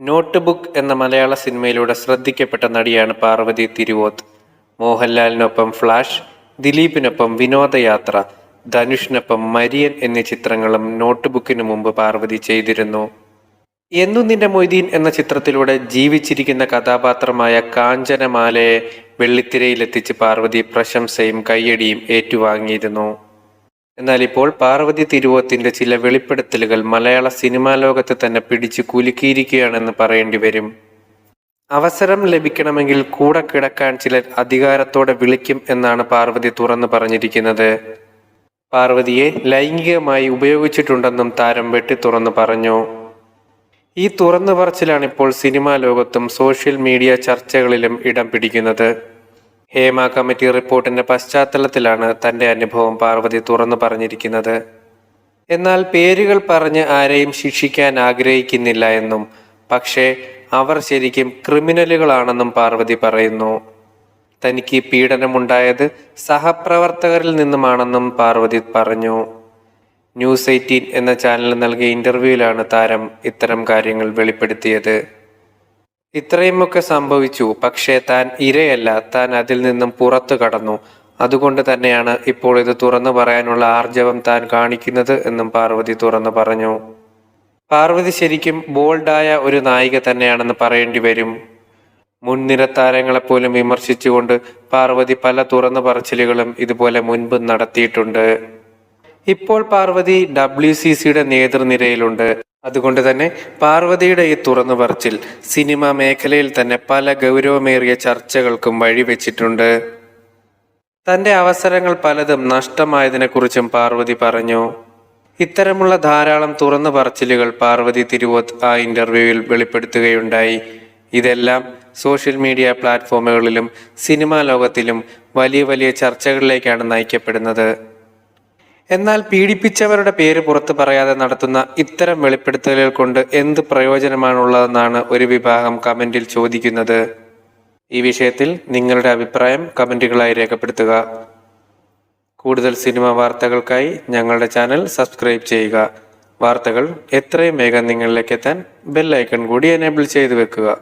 Note book എന്ന മലയാള സിനിമയിലൂടെ ശ്രദ്ധിക്കപ്പെട്ട നടിയാണ് പാർവതി തിരുവോത്ത്. മോഹൻലാലിനൊപ്പം ഫ്ലാഷ് ദിലീപിനൊപ്പം വിനോദയാത്ര ധനുഷിനൊപ്പം മരിയൻ എന്നീ ചിത്രങ്ങളും നോട്ട് ബുക്കിന് മുമ്പ് പാർവതി ചെയ്തിരുന്നു. എന്നു നിന്റെ മൊയ്തീൻ എന്ന ചിത്രത്തിലൂടെ ജീവിച്ചിരിക്കുന്ന കഥാപാത്രമായ കാഞ്ചനമാലയെ വെള്ളിത്തിരയിലെത്തിച്ച് പാർവതി പ്രശംസയും കയ്യടിയും ഏറ്റുവാങ്ങിയിരുന്നു. എന്നാൽ ഇപ്പോൾ പാർവതി തിരുവോത്തിന്റെ ചില വെളിപ്പെടുത്തലുകൾ മലയാള സിനിമാ ലോകത്തെ തന്നെ പിടിച്ചു കുലുക്കിയിരിക്കുകയാണെന്ന് പറയേണ്ടി വരും. അവസരം ലഭിക്കണമെങ്കിൽ കൂടെ കിടക്കാൻ ചിലർ അധികാരത്തോടെ വിളിക്കും എന്നാണ് പാർവതി തുറന്നു പറഞ്ഞിരിക്കുന്നത്. പാർവതിയെ ലൈംഗികമായി ഉപയോഗിച്ചിട്ടുണ്ടെന്നും താരം വെട്ടി തുറന്നു പറഞ്ഞു. ഈ തുറന്നു പറച്ചിലാണ് ഇപ്പോൾ സിനിമാ ലോകത്തും സോഷ്യൽ മീഡിയ ചർച്ചകളിലും ഇടം പിടിക്കുന്നത്. ഹേമ കമ്മിറ്റി റിപ്പോർട്ടിന്റെ പശ്ചാത്തലത്തിലാണ് തന്റെ അനുഭവം പാർവതി തുറന്നു പറഞ്ഞിരിക്കുന്നത്. എന്നാൽ പേരുകൾ പറഞ്ഞ് ആരെയും ശിക്ഷിക്കാൻ ആഗ്രഹിക്കുന്നില്ല എന്നും പക്ഷേ അവർ ശരിക്കും ക്രിമിനലുകളാണെന്നും പാർവതി പറയുന്നു. തനിക്ക് പീഡനമുണ്ടായത് സഹപ്രവർത്തകരിൽ നിന്നുമാണെന്നും പാർവതി പറഞ്ഞു. ന്യൂസ് എയ്റ്റീൻ എന്ന ചാനലിൽ നൽകിയ ഇന്റർവ്യൂവിലാണ് താരം ഇത്തരം കാര്യങ്ങൾ വെളിപ്പെടുത്തിയത്. ഇത്രയുമൊക്കെ സംഭവിച്ചു. പക്ഷേ താൻ ഇരയല്ല. താൻ അതിൽ നിന്നും പുറത്തു കടന്നു. അതുകൊണ്ട് തന്നെയാണ് ഇപ്പോൾ ഇത് തുറന്നു പറയാനുള്ള ആർജവം താൻ കാണിക്കുന്നത് എന്നും പാർവതി തുറന്നു പറഞ്ഞു. പാർവതി ശരിക്കും ബോൾഡായ ഒരു നായിക തന്നെയാണെന്ന് പറയേണ്ടി വരും. മുൻനിര താരങ്ങളെപ്പോലും വിമർശിച്ചുകൊണ്ട് പാർവതി പല തുറന്നു പറച്ചിലുകളും ഇതുപോലെ മുൻപ് നടത്തിയിട്ടുണ്ട്. ഇപ്പോൾ പാർവതി ഡബ്ല്യു സി സിയുടെ നേതൃനിരയിലുണ്ട്. അതുകൊണ്ട് തന്നെ പാർവതിയുടെ ഈ തുറന്നു പറച്ചിൽ സിനിമ മേഖലയിൽ തന്നെ പല ഗൗരവമേറിയ ചർച്ചകൾക്കും വഴിവെച്ചിട്ടുണ്ട് തന്റെ അവസരങ്ങൾ പലതും നഷ്ടമായതിനെക്കുറിച്ചും പാർവതി പറഞ്ഞു. ഇത്തരമുള്ള ധാരാളം തുറന്നു പറച്ചിലുകൾ പാർവതി തിരുവോത്ത് ആ ഇന്റർവ്യൂവിൽ വെളിപ്പെടുത്തുകയുണ്ടായി. ഇതെല്ലാം സോഷ്യൽ മീഡിയ പ്ലാറ്റ്ഫോമുകളിലും സിനിമാ ലോകത്തിലും വലിയ വലിയ ചർച്ചകളിലേക്കാണ് നയിക്കപ്പെടുന്നത്. എന്നാൽ പീഡിപ്പിച്ചവരുടെ പേര് പുറത്തു പറയാതെ നടത്തുന്ന ഇത്തരം വെളിപ്പെടുത്തലുകൾ കൊണ്ട് എന്ത് പ്രയോജനമാണുള്ളതെന്നാണ് ഒരു വിഭാഗം കമന്റിൽ ചോദിക്കുന്നത്. ഈ വിഷയത്തിൽ നിങ്ങളുടെ അഭിപ്രായം കമന്റുകളായി രേഖപ്പെടുത്തുക. കൂടുതൽ സിനിമ വാർത്തകൾക്കായി ഞങ്ങളുടെ ചാനൽ സബ്സ്ക്രൈബ് ചെയ്യുക. വാർത്തകൾ എത്രയും വേഗം നിങ്ങളിലേക്ക് എത്താൻ ബെൽ ഐക്കൺ കൂടി എനേബിൾ ചെയ്തു വെക്കുക.